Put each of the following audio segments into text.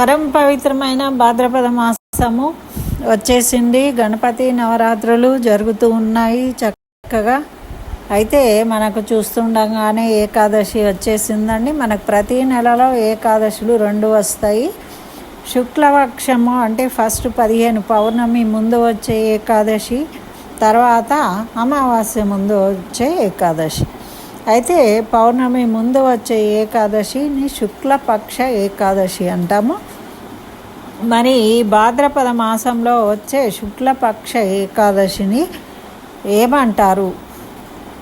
పరమ పవిత్రమైన భాద్రపద మాసము వచ్చేసింది. గణపతి నవరాత్రులు జరుగుతూ ఉన్నాయి చక్కగా. అయితే మనకు చూస్తుండగానే ఏకాదశి వచ్చేసిందండి. మనకు ప్రతి నెలలో ఏకాదశులు రెండు వస్తాయి. శుక్లపక్షము అంటే ఫస్ట్ పదిహేను పౌర్ణమి ముందు వచ్చే ఏకాదశి తర్వాత అమావాస్య ముందు వచ్చే ఏకాదశి. అయితే పౌర్ణమి ముందు వచ్చే ఏకాదశిని శుక్లపక్ష ఏకాదశి అంటాము. మరి ఈ భాద్రపద మాసంలో వచ్చే శుక్లపక్ష ఏకాదశిని ఏమంటారు?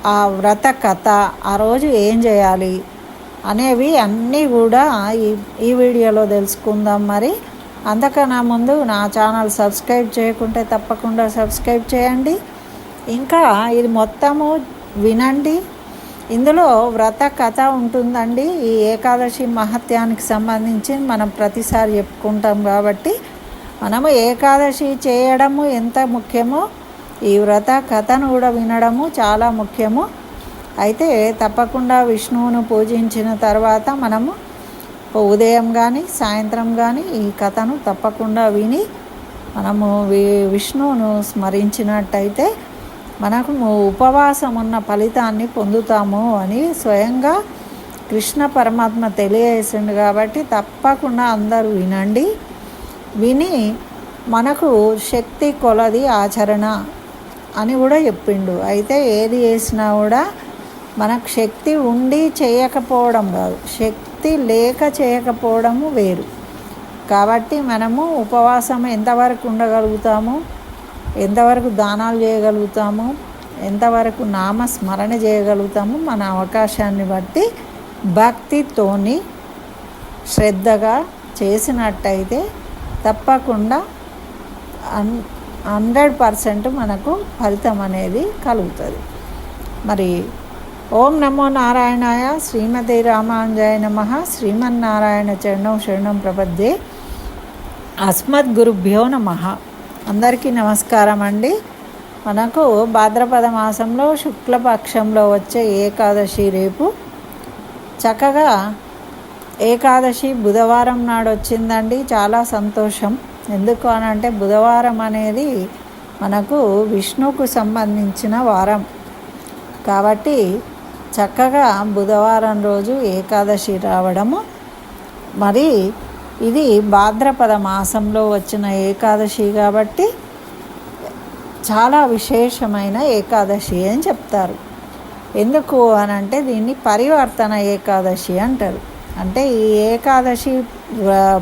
ఆ వ్రత కథ ఆ రోజు ఏం చేయాలి అనేవి అన్నీ కూడా ఈ ఈ వీడియోలో తెలుసుకుందాం మరి. అంతకన్నా ముందు నా ఛానల్ సబ్స్క్రైబ్ చేయకుంటే తప్పకుండా సబ్స్క్రైబ్ చేయండి. ఇంకా ఇది మొత్తము వినండి. ఇందులో వ్రత కథ ఉంటుందండి. ఈ ఏకాదశి మహత్యానికి సంబంధించి మనం ప్రతిసారి చెప్పుకుంటాం కాబట్టి మనము ఏకాదశి చేయడము ఎంత ముఖ్యమో ఈ వ్రత కథను కూడా వినడము చాలా ముఖ్యము. అయితే తప్పకుండా విష్ణువును పూజించిన తర్వాత మనము ఉదయం కానీ సాయంత్రం కానీ ఈ కథను తప్పకుండా విని మనము వి విష్ణువును స్మరించినట్టయితే మనకు ఉపవాసం ఉన్న ఫలితాన్ని పొందుతాము అని స్వయంగా కృష్ణ పరమాత్మ తెలియజేసిండు కాబట్టి తప్పకుండా అందరూ వినండి. విని మనకు శక్తి కొలది ఆచరణ అని కూడా చెప్పిండు. అయితే ఏది చేసినా కూడా మనకు శక్తి ఉండి చేయకపోవడం కాదు. శక్తి లేక చేయకపోవడము వేరు. కాబట్టి మనము ఉపవాసం ఎంతవరకు ఉండగలుగుతాము? ఎంతవరకు దానాలు చేయగలుగుతాము ఎంతవరకు నామ స్మరణ చేయగలుగుతాము మన అవకాశాన్ని బట్టి భక్తితోని శ్రద్ధగా చేసినట్టయితే తప్పకుండా అన్ హండ్రెడ్ పర్సెంట్ మనకు ఫలితం అనేది కలుగుతుంది. మరి ఓం నమో నారాయణాయ శ్రీమతి రామాంజాయ నమ. శ్రీమన్నారాయణ చరణం శరణం ప్రపద్యే. అస్మద్గురుభ్యో నమ. అందరికీ నమస్కారం అండి. మనకు భాద్రపద మాసంలో శుక్లపక్షంలో వచ్చే ఏకాదశి రేపు. చక్కగా ఏకాదశి బుధవారం నాడు వచ్చిందండి. చాలా సంతోషం. ఎందుకు అని అంటే బుధవారం అనేది మనకు విష్ణుకు సంబంధించిన వారం. కాబట్టి చక్కగా బుధవారం రోజు ఏకాదశి రావడము. మరి ఇది భాద్రపద మాసంలో వచ్చిన ఏకాదశి కాబట్టి చాలా విశేషమైన ఏకాదశి అని చెప్తారు. ఎందుకు అని అంటే దీన్ని పరివర్తన ఏకాదశి అంటారు. అంటే ఈ ఏకాదశి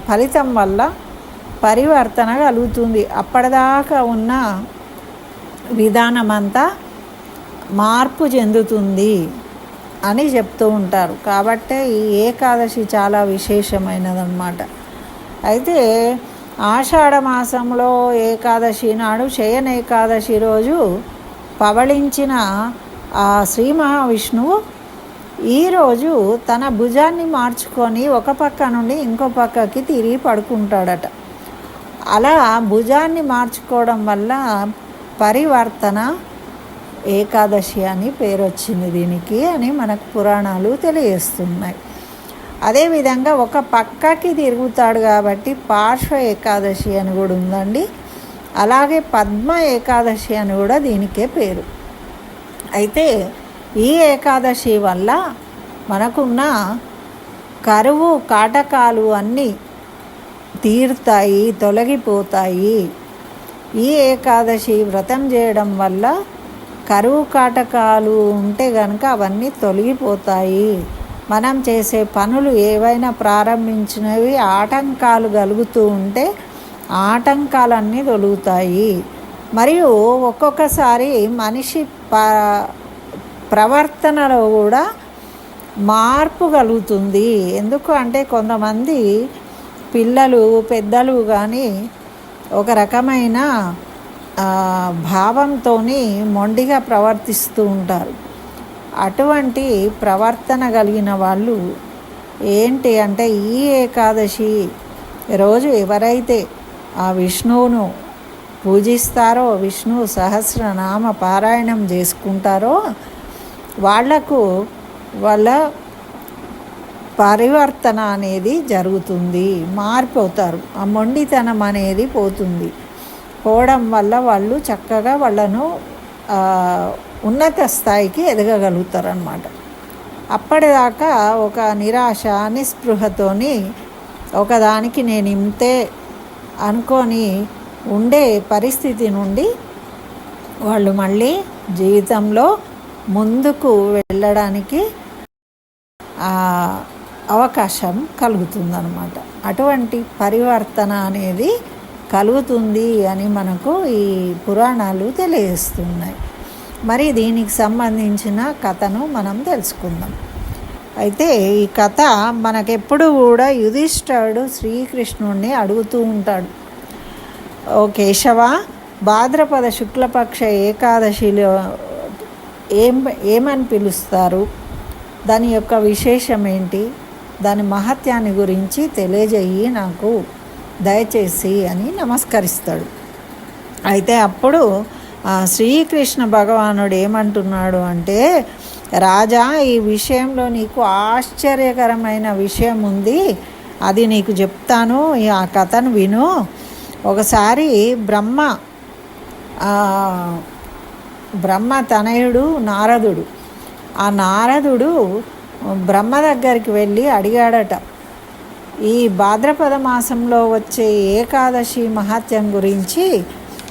ఫలితం వల్ల పరివర్తన కలుగుతుంది. అప్పటిదాకా ఉన్న విధానం అంతా మార్పు చెందుతుంది అని చెప్తూ ఉంటారు. కాబట్టే ఈ ఏకాదశి చాలా విశేషమైనదన్నమాట. అయితే ఆషాఢమాసంలో ఏకాదశి నాడు శయన ఏకాదశి రోజు పవళించిన ఆ శ్రీ మహావిష్ణువు ఈరోజు తన భుజాన్ని మార్చుకొని ఒక పక్క నుండి ఇంకో పక్కకి తిరిగి పడుకుంటాడట. అలా భుజాన్ని మార్చుకోవడం వల్ల పరివర్తన ఏకాదశి అని పేరు వచ్చింది దీనికి అని మనకు పురాణాలు తెలియజేస్తున్నాయి. అదేవిధంగా ఒక పక్కకి తిరుగుతాడు కాబట్టి పార్శ్వ ఏకాదశి అని కూడా ఉందండి. అలాగే పద్మ ఏకాదశి అని కూడా దీనికే పేరు. అయితే ఈ ఏకాదశి వల్ల మనకున్న కరువు కాటకాలు అన్నీ తీరుతాయి తొలగిపోతాయి. ఈ ఏకాదశి వ్రతం చేయడం వల్ల కరువు కాటకాలు ఉంటే కనుక అవన్నీ తొలగిపోతాయి. మనం చేసే పనులు ఏవైనా ప్రారంభించినవి ఆటంకాలు కలుగుతూ ఉంటే ఆటంకాలన్నీ తొలుగుతాయి. మరియు ఒక్కొక్కసారి మనిషి ప ప్రవర్తనలో కూడా మార్పు కలుగుతుంది. ఎందుకు అంటే కొంతమంది పిల్లలు పెద్దలు కానీ ఒక రకమైన భావంతో మొండిగా ప్రవర్తిస్తూ ఉంటారు. అటువంటి ప్రవర్తన కలిగిన వాళ్ళు ఏంటి అంటే ఈ ఏకాదశి రోజు ఎవరైతే ఆ విష్ణువును పూజిస్తారో విష్ణు సహస్రనామ పారాయణం చేసుకుంటారో వాళ్ళకు వాళ్ళ పరివర్తన అనేది జరుగుతుంది మారిపోతారు ఆ మొండితనం అనేది పోతుంది. పోవడం వల్ల వాళ్ళు చక్కగా వాళ్ళను ఉన్నత స్థాయికి ఎదగగలుగుతారనమాట అప్పటిదాకా ఒక నిరాశ నిస్పృహతోని ఒకదానికి నేను ఇంతే అనుకొని ఉండే పరిస్థితి నుండి వాళ్ళు మళ్ళీ జీవితంలో ముందుకు వెళ్ళడానికి అవకాశం కలుగుతుందన్నమాట. అటువంటి పరివర్తన అనేది కలుగుతుంది అని మనకు ఈ పురాణాలు తెలియజేస్తున్నాయి. మరి దీనికి సంబంధించిన కథను మనం తెలుసుకుందాం. అయితే ఈ కథ మనకెప్పుడు కూడా యుధిష్ఠరుడు శ్రీకృష్ణుడిని అడుగుతూ ఉంటాడు. ఓ కేశవ భాద్రపద శుక్లపక్ష ఏకాదశిలో ఏం ఏమని పిలుస్తారు? దాని యొక్క విశేషం ఏంటి? దాని మహత్యాన్ని గురించి తెలియజేయి నాకు. దయచేసి అని నమస్కరిస్తాడు. అయితే అప్పుడు శ్రీకృష్ణ భగవానుడు ఏమంటున్నాడు అంటే రాజా ఈ విషయంలో నీకు ఆశ్చర్యకరమైన విషయం ఉంది. అది నీకు చెప్తాను. ఆ కథను విను. ఒకసారి బ్రహ్మ బ్రహ్మ తనయుడు నారదుడు. ఆ నారదుడు బ్రహ్మ దగ్గరికి వెళ్ళి అడిగాడట ఈ భాద్రపద మాసంలో వచ్చే ఏకాదశి మహత్యం గురించి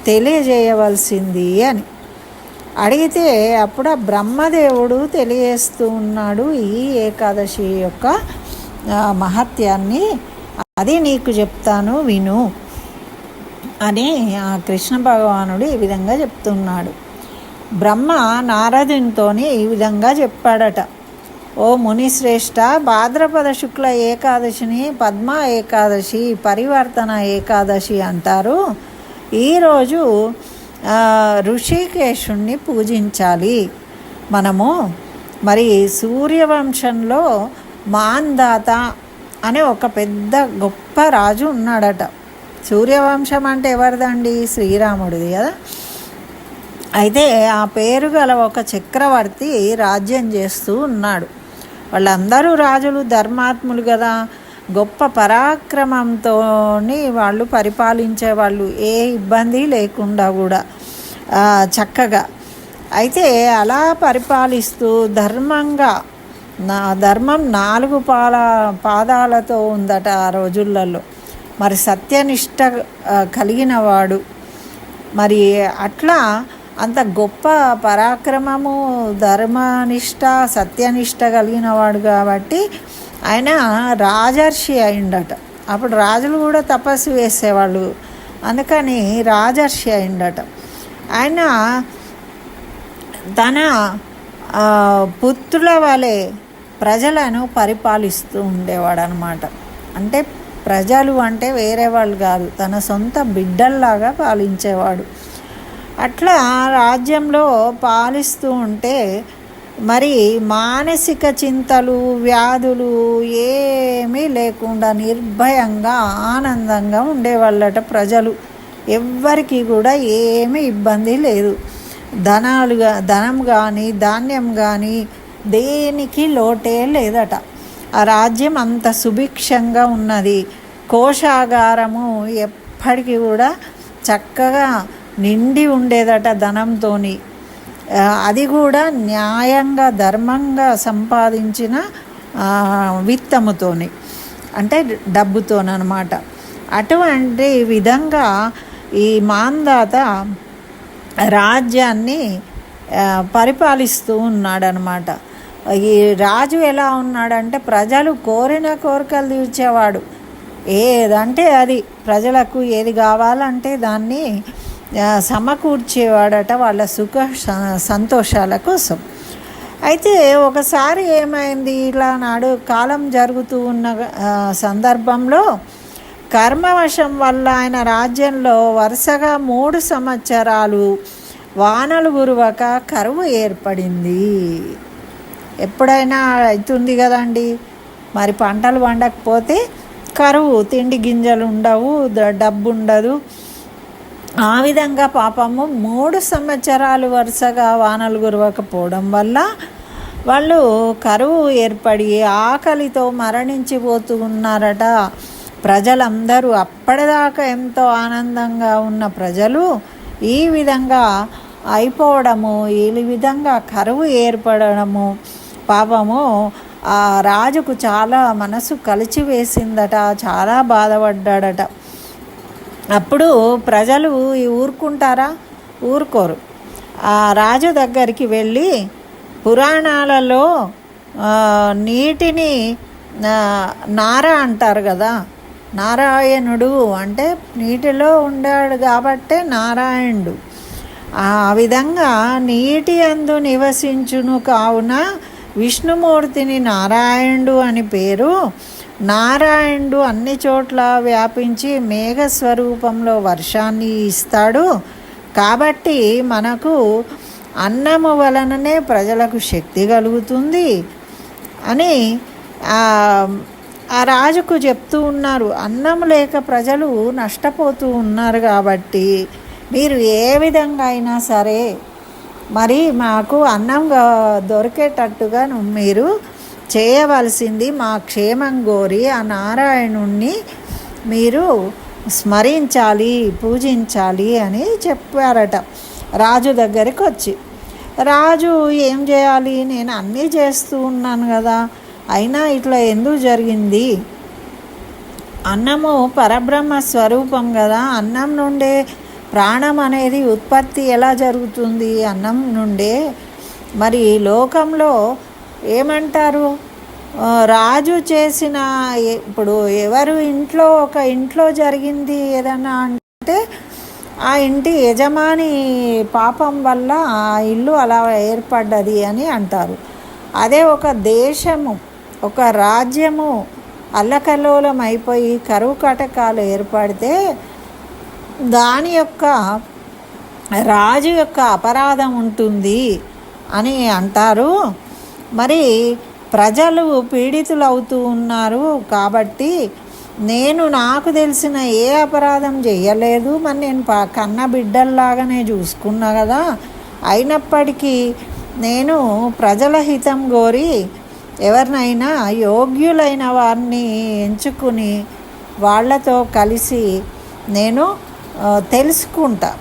తెలియజేయవలసింది అని. అడిగితే అప్పుడు ఆ బ్రహ్మదేవుడు తెలియజేస్తూ ఉన్నాడు ఈ ఏకాదశి యొక్క మహత్యాన్ని. అది నీకు చెప్తాను విను అని ఆ కృష్ణ భగవానుడు ఈ విధంగా చెప్తున్నాడు. బ్రహ్మ నారదునితో ఈ విధంగా చెప్పాడట. ఓ మునిశ్రేష్ఠ భాద్రపద శుక్ల ఏకాదశిని పద్మ ఏకాదశి పరివర్తన ఏకాదశి అంటారు. ఈరోజు ఋషికేశుణ్ణి పూజించాలి. మనము మరి సూర్యవంశంలో మాందాత అనే ఒక పెద్ద గొప్ప రాజు ఉన్నాడట. సూర్యవంశం అంటే ఎవరిదండి? శ్రీరాముడిది కదా. అయితే ఆ పేరు గల ఒక చక్రవర్తి రాజ్యం చేస్తూ ఉన్నాడు. వాళ్ళందరూ రాజులు ధర్మాత్ములు కదా. గొప్ప పరాక్రమంతో వాళ్ళు పరిపాలించే వాళ్ళు ఏ ఇబ్బంది లేకుండా కూడా చక్కగా. అయితే అలా పరిపాలిస్తూ ధర్మంగా నా ధర్మం నాలుగు పాల పాదాలతో ఉందట ఆ రోజులలో. మరి సత్యనిష్ట కలిగిన వాడు మరి అట్లా అంత గొప్ప పరాక్రమము ధర్మనిష్ట సత్యనిష్ట కలిగిన వాడు కాబట్టి ఆయన రాజర్షి అయిండట. అప్పుడు రాజులు కూడా తపస్సు వేసేవాళ్ళు అందుకని రాజర్షి అయిండట. ఆయన తన పుత్రుల వలె ప్రజలను పరిపాలిస్తూ ఉండేవాడు అనమాట అంటే ప్రజలు అంటే వేరే వాళ్ళు కాదు. తన సొంత బిడ్డల్లాగా పాలించేవాడు. అట్లా రాజ్యంలో పాలిస్తూ ఉంటే మరి మానసిక చింతలు వ్యాధులు ఏమీ లేకుండా నిర్భయంగా ఆనందంగా ఉండేవాళ్ళట ప్రజలు. ఎవ్వరికి కూడా ఏమీ ఇబ్బంది లేదు. ధనాలుగా ధనం కానీ ధాన్యం కానీ దేనికి లోటే లేదట. ఆ రాజ్యం అంత సుభిక్షంగా ఉన్నది. కోశాగారము ఎప్పటికీ కూడా చక్కగా నిండి ఉండేదట ధనంతోని. అది కూడా న్యాయంగా ధర్మంగా సంపాదించిన విత్తముతోని. అంటే డబ్బుతోనమాట అటువంటి విధంగా ఈ మాందాత రాజ్యాన్ని పరిపాలిస్తూ ఉన్నాడనమాట ఈ రాజు ఎలా ఉన్నాడంటే ప్రజలు కోరిన కోరికలు తీర్చేవాడు. ఏదంటే అది. ప్రజలకు ఏది కావాలంటే దాన్ని సమకూర్చేవాడట వాళ్ళ సుఖ స- సంతోషాల కోసం. అయితే ఒకసారి ఏమైంది? ఇలా నాడు కాలం జరుగుతూ ఉన్న సందర్భంలో కర్మవశం వల్ల ఆయన రాజ్యంలో వరుసగా మూడు సంవత్సరాలు వానలు గురువక కరువు ఏర్పడింది. ఎప్పుడైనా అవుతుంది కదండి? మరి పంటలు పండకపోతే కరువు తిండి గింజలు ఉండవు డబ్బు ఉండదు ఆ విధంగా పాపము మూడు సంవత్సరాలు వరుసగా వానలు కురవకపోవడం వల్ల వాళ్ళు కరువు ఏర్పడి ఆకలితో మరణించిపోతూ ఉన్నారట. ప్రజలందరూ అప్పటిదాకా ఎంతో ఆనందంగా ఉన్న ప్రజలు ఈ విధంగా అయిపోవడము ఈ విధంగా కరువు ఏర్పడము పాపము ఆ రాజుకు చాలా మనసు కలిచివేసిందట చాలా బాధపడ్డాడట. అప్పుడు ప్రజలు ఈ ఊరుకుంటారా? ఊరుకోరు. ఆ రాజు దగ్గరికి వెళ్ళి పురాణాలలో నీటిని నార అంటారు కదా? నారాయణుడు అంటే నీటిలో ఉండాడు కాబట్టే నారాయణుడు. ఆ విధంగా నీటి అందు నివసించును కావున విష్ణుమూర్తిని నారాయణుడు అని పేరు నారాయణుడు అన్ని చోట్ల వ్యాపించి మేఘ స్వరూపంలో వర్షాన్ని ఇస్తాడు. కాబట్టి మనకు అన్నము వలననే ప్రజలకు శక్తి కలుగుతుంది అని ఆ రాజుకు చెప్తూ ఉన్నారు. అన్నం లేక ప్రజలు నష్టపోతూ ఉన్నారు కాబట్టి మీరు ఏ విధంగా అయినా సరే మరి మాకు అన్నం దొరికేటట్టుగా మీరు చేయవలసింది మా క్షేమం కోరి ఆ నారాయణుణ్ణి మీరు స్మరించాలి పూజించాలి అని చెప్పారట. రాజు దగ్గరికి వచ్చి రాజు ఏం చేయాలి? నేను అన్నీ చేస్తూ ఉన్నాను కదా. అయినా ఇట్లా ఎందుకు జరిగింది? అన్నము పరబ్రహ్మ స్వరూపం కదా. అన్నం నుండే ప్రాణం అనేది ఉత్పత్తి ఎలా జరుగుతుంది? అన్నం నుండే మరి లోకంలో ఏమంటారు? రాజు చేసిన ఇప్పుడు ఎవరు ఇంట్లో ఒక ఇంట్లో జరిగింది ఏదన్నా అంటే ఆ ఇంటి యజమాని పాపం వల్ల ఆ ఇల్లు అలా ఏర్పడ్డది అని అంటారు. అదే ఒక దేశము ఒక రాజ్యము అల్లకల్లోలం అయిపోయి కరువు కటకాలు ఏర్పడితే దాని యొక్క రాజు యొక్క అపరాధం ఉంటుంది అని అంటారు. మరి ప్రజలు పీడితులు అవుతూ ఉన్నారు కాబట్టి నేను నాకు తెలిసిన ఏ అపరాధం చేయలేదు మరి నేను ప- కన్న బిడ్డల్లాగానే చూసుకున్నా కదా. అయినప్పటికీ నేను ప్రజల హితం కోరి ఎవరినైనా యోగ్యులైన వారిని ఎంచుకుని వాళ్ళతో కలిసి నేను తెలుసుకుంటా.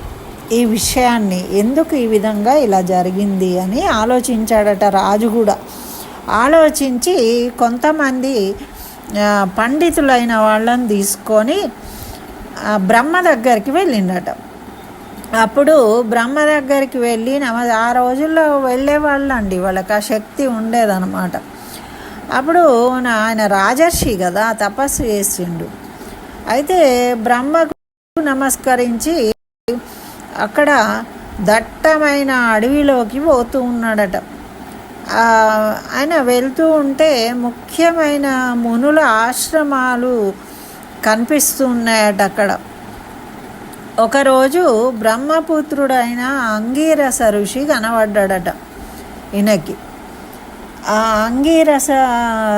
ఈ విషయాన్ని ఎందుకు ఈ విధంగా ఇలా జరిగింది అని ఆలోచించాడట రాజు కూడా. ఆలోచించి కొంతమంది పండితులైన వాళ్ళని తీసుకొని బ్రహ్మ దగ్గరికి వెళ్ళిండట. అప్పుడు బ్రహ్మ దగ్గరికి వెళ్ళి నమ ఆ రోజుల్లో వెళ్ళే వాళ్ళండి వాళ్ళకి ఆ శక్తి ఉండేదన్నమాట. అప్పుడు నా- ఆయన రాజర్షి కదా తపస్సు చేసిండు. అయితే బ్రహ్మకు నమస్కరించి అక్కడ దట్టమైన అడవిలోకి పోతూ ఉన్నాడట. ఆయన వెళ్తూ ఉంటే ముఖ్యమైన మునుల ఆశ్రమాలు కనిపిస్తూ ఉన్నాయట అక్కడ. ఒకరోజు బ్రహ్మపుత్రుడైన అంగీరస ఋషి కనబడ్డాడట ఈయనకి. ఆ అంగీరస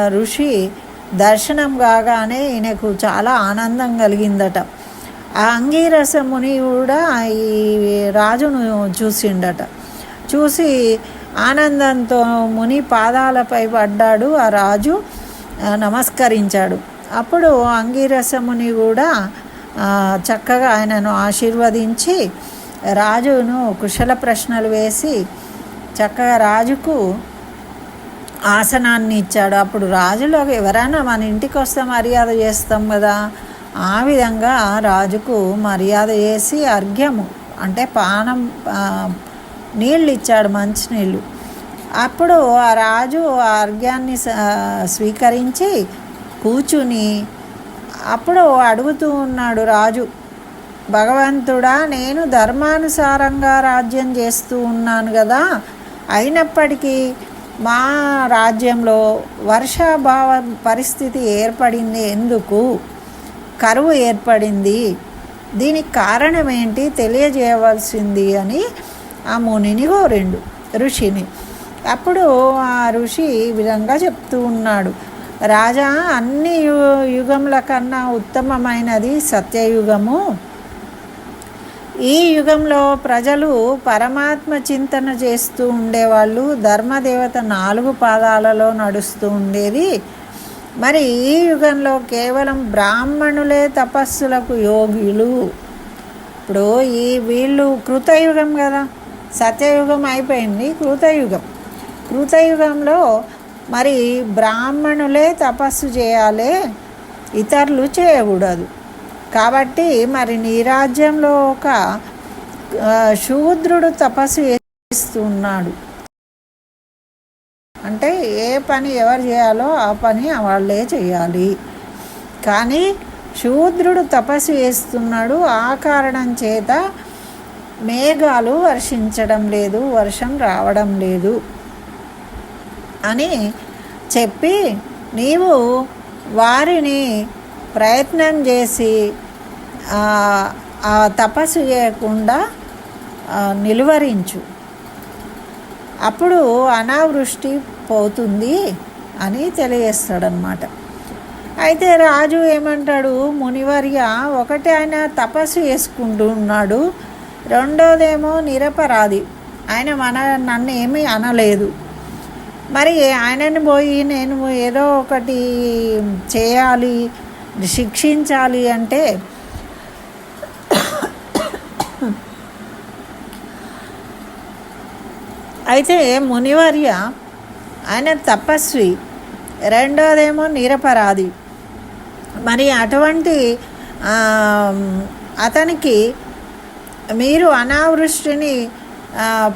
ఋషి దర్శనం కాగానే ఈయనకు చాలా ఆనందం కలిగిందట. ఆ అంగీరస ముని కూడా ఈ రాజును చూసిండట. చూసి ఆనందంతో ముని పాదాలపై పడ్డాడు. ఆ రాజు నమస్కరించాడు. అప్పుడు అంగీరసముని కూడా చక్కగా ఆయనను ఆశీర్వదించి రాజును కుశల ప్రశ్నలు వేసి చక్కగా రాజుకు ఆసనాన్ని ఇచ్చాడు. అప్పుడు రాజులో ఎవరైనా మన ఇంటికి వస్తే మర్యాద చేస్తాం కదా. ఆ విధంగా రాజుకు మర్యాద చేసి అర్ఘ్యము అంటే పానం నీళ్ళు ఇచ్చాడు మంచినీళ్ళు అప్పుడు ఆ రాజు ఆ అర్ఘ్యాన్ని స్వీకరించి కూర్చుని అప్పుడు అడుగుతూ ఉన్నాడు రాజు భగవంతుడా నేను ధర్మానుసారంగా రాజ్యం చేస్తూ ఉన్నాను కదా. అయినప్పటికీ మా రాజ్యంలో వర్షాభావ పరిస్థితి ఏర్పడింది ఎందుకు? కరువు ఏర్పడింది. దీనికి కారణం ఏంటి తెలియజేయవలసింది అని ఆ మునిని కోరిండు ఋషిని. అప్పుడు ఆ ఋషి ఈ విధంగా చెప్తూ ఉన్నాడు. రాజా అన్ని యు- యుగముల కన్నా ఉత్తమమైనది సత్యయుగము. ఈ యుగంలో ప్రజలు పరమాత్మ చింతన చేస్తూ ఉండేవాళ్ళు ధర్మదేవత నాలుగు పాదాలలో నడుస్తూ ఉండేది. మరి ఈ యుగంలో కేవలం బ్రాహ్మణులే తపస్సులకు యోగ్యులు. ఇప్పుడు ఈ వీళ్ళు కృతయుగం కదా. సత్యయుగం అయిపోయింది కృతయుగం. కృతయుగంలో మరి బ్రాహ్మణులే తపస్సు చేయాలి ఇతరులు చేయకూడదు. కాబట్టి మరి నీ రాజ్యంలో ఒక శూద్రుడు తపస్సు చేస్తున్నాడు. అంటే ఏ పని ఎవరు చేయాలో ఆ పని వాళ్ళే చేయాలి. కానీ శూద్రుడు తపస్సు చేస్తున్నాడు. ఆ కారణం చేత మేఘాలు వర్షించడం లేదు వర్షం రావడం లేదు అని చెప్పి నీవు వారిని ప్రయత్నం చేసి ఆ, తపస్సు చేయకుండా నిలువరించు. అప్పుడు అనావృష్టి పోతుంది అని తెలియజేస్తాడనమాట అయితే రాజు ఏమంటాడు మునివర్య ఒకటి ఆయన తపస్సు చేసుకుంటూ ఉన్నాడు రెండోదేమో నిరపరాధి ఆయన మన నన్ను ఏమీ అనలేదు. మరి ఆయనని పోయి నేను ఏదో ఒకటి చేయాలి శిక్షించాలి అంటే అయితే మునివర్య ఆయన తపస్వి. రెండోదేమో నిరపరాధి. మరి అటువంటి అతనికి మీరు అనావృష్టిని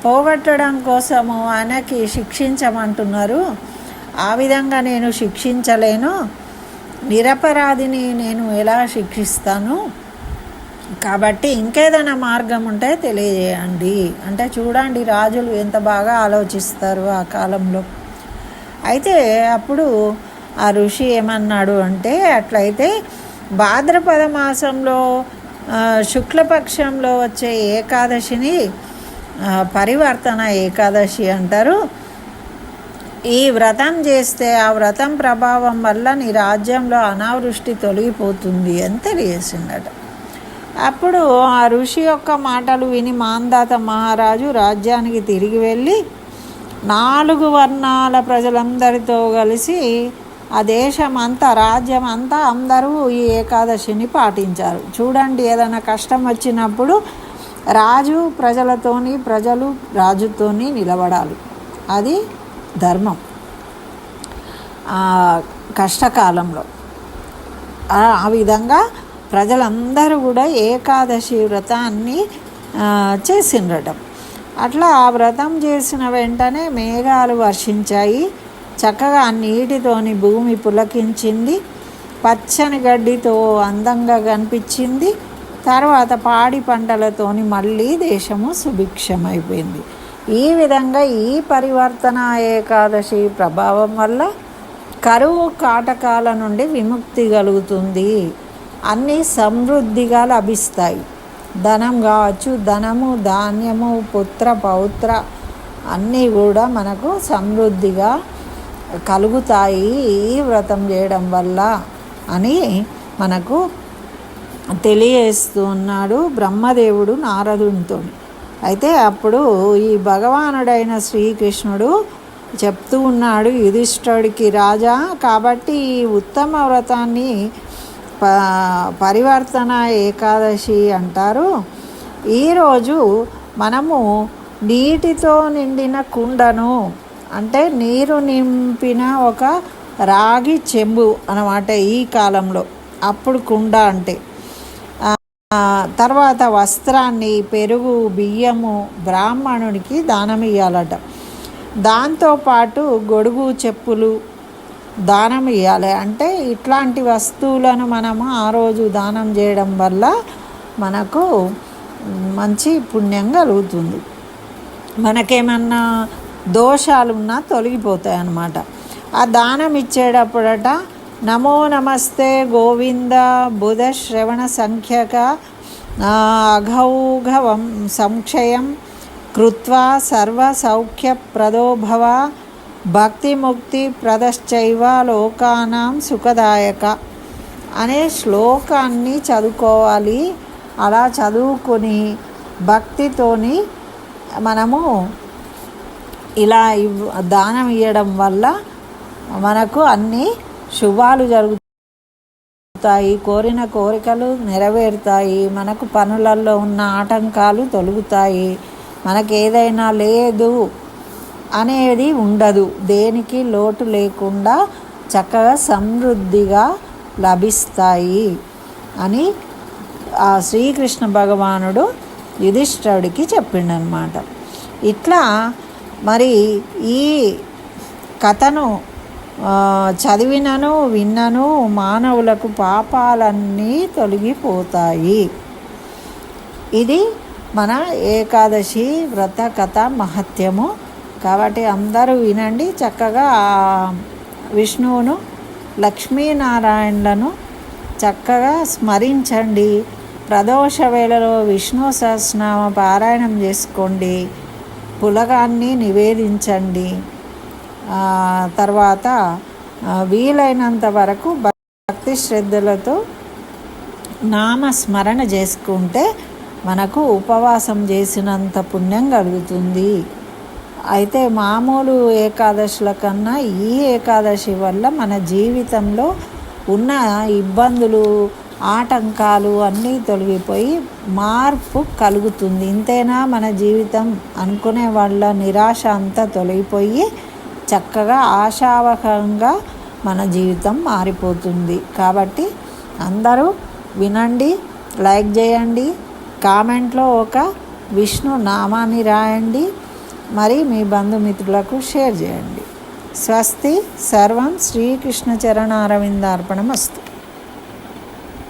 పోగొట్టడం కోసము ఆయనకి శిక్షించమంటున్నారు. ఆ విధంగా నేను శిక్షించలేను. నిరపరాధిని నేను ఎలా శిక్షిస్తాను? కాబట్టి ఇంకేదైనా మార్గం ఉంటే తెలియజేయండి. అంటే చూడండి రాజులు ఎంత బాగా ఆలోచిస్తారు ఆ కాలంలో. అయితే అప్పుడు ఆ ఋషి ఏమన్నాడు అంటే అట్లయితే భాద్రపద మాసంలో శుక్లపక్షంలో వచ్చే ఏకాదశిని పరివర్తన ఏకాదశి అంటారు. ఈ వ్రతం చేస్తే ఆ వ్రతం ప్రభావం వల్ల నీ రాజ్యంలో అనావృష్టి తొలగిపోతుంది అని తెలియసిందట అప్పుడు ఆ ఋషి యొక్క మాటలు విని మాందాత మహారాజు రాజ్యానికి తిరిగి వెళ్ళి నాలుగు వర్ణాల ప్రజలందరితో కలిసి ఆ దేశం అంతా రాజ్యం అంతా అందరూ ఈ ఏకాదశిని పాటించారు. చూడండి ఏదైనా కష్టం వచ్చినప్పుడు రాజు ప్రజలతోని ప్రజలు రాజుతోని నిలబడాలి. అది ధర్మం. కష్టకాలంలో. ఆ విధంగా ప్రజలందరూ కూడా ఏకాదశి వ్రతాన్ని ఆ, అట్లా ఆ వ్రతం చేసిన వెంటనే మేఘాలు వర్షించాయి. చక్కగా నీటితోని భూమి పులకించింది. పచ్చని గడ్డితో అందంగా కనిపించింది. తర్వాత పాడి పంటలతోని మళ్ళీ దేశము సుభిక్షమైపోయింది. ఈ విధంగా ఈ పరివర్తన ఏకాదశి ప్రభావం వల్ల కరువు కాటకాల నుండి విముక్తి కలుగుతుంది. అన్నీ సమృద్ధిగా లభిస్తాయి. ధనం కావచ్చు ధనము ధాన్యము పుత్ర పౌత్ర అన్నీ కూడా మనకు సమృద్ధిగా కలుగుతాయి ఈ వ్రతం చేయడం వల్ల అని మనకు తెలియజేస్తూ ఉన్నాడు బ్రహ్మదేవుడు నారదునితో. అయితే అప్పుడు ఈ భగవానుడైన శ్రీకృష్ణుడు చెప్తూ ఉన్నాడు యుధిష్ఠుడికి రాజా కాబట్టి ఈ ఉత్తమ వ్రతాన్ని ప పరివర్తన ఏకాదశి అంటారు. ఈరోజు మనము నీటితో నిండిన కుండను అంటే నీరు నింపిన ఒక రాగి చెంబు అన్నమాట ఈ కాలంలో. అప్పుడు కుండ అంటే. తర్వాత వస్త్రాన్ని పెరుగు బియ్యము బ్రాహ్మణునికి దానం ఇవ్వాలట దాంతోపాటు గొడుగు చెప్పులు దానం ఇవ్వాలి అంటే ఇట్లాంటి వస్తువులను మనము ఆ రోజు దానం చేయడం వల్ల మనకు మంచి పుణ్యం కలుగుతుంది. మనకేమన్నా దోషాలు ఉన్నా తొలగిపోతాయి అన్నమాట. ఆ దానం ఇచ్చేటప్పుడట నమో నమస్తే గోవింద బుధ శ్రవణ సంఖ్యక అఘౌఘవం సంక్షయం కృత్వా సర్వ భక్తిముక్తి భక్తి ముక్తి ప్రదశ్చైవ లోకానాం సుఖదాయక. అనే శ్లోకాన్ని చదువుకోవాలి. అలా చదువుకొని భక్తితోని మనము ఇలా దానం ఇవ్వడం వల్ల మనకు అన్ని శుభాలు జరుగుతాయి. కోరిన కోరికలు నెరవేరుతాయి. మనకు పనులలో ఉన్న ఆటంకాలు తొలుగుతాయి. మనకు ఏదైనా లేదు. అనేది ఉండదు. దేనికి లోటు లేకుండా చక్కగా సమృద్ధిగా లభిస్తాయి అని ఆ శ్రీకృష్ణ భగవానుడు యుధిష్ఠుడికి చెప్పిండనమాట ఇట్లా మరి ఈ కథను చదివినను విన్నను మానవులకు పాపాలన్నీ తొలగిపోతాయి. ఇది మన ఏకాదశి వ్రత కథ మహత్యము. కాబట్టి అందరూ వినండి చక్కగా విష్ణువును లక్ష్మీనారాయణలను చక్కగా స్మరించండి. ప్రదోష వేళలో విష్ణు సహస్రనామ పారాయణం చేసుకోండి. పులగాన్ని నివేదించండి. తర్వాత వీలైనంత వరకు భక్తి శ్రద్ధలతో నామస్మరణ చేసుకుంటే మనకు ఉపవాసం చేసినంత పుణ్యం కలుగుతుంది. అయితే మామూలు ఏకాదశుల కన్నా ఈ ఏకాదశి వల్ల మన జీవితంలో ఉన్న ఇబ్బందులు ఆటంకాలు అన్నీ తొలగిపోయి మార్పు కలుగుతుంది. ఇంతేనా మన జీవితం అనుకునే వాళ్ళ నిరాశ అంతా తొలగిపోయి చక్కగా ఆశావహంగా మన జీవితం మారిపోతుంది. కాబట్టి అందరూ వినండి లైక్ చేయండి కామెంట్లో ఒక విష్ణు నామాన్ని రాయండి. మరి మీ బంధుమిత్రులకు షేర్ చేయండి. స్వస్తి సర్వం శ్రీకృష్ణ చరణారవిందార్పణమస్తు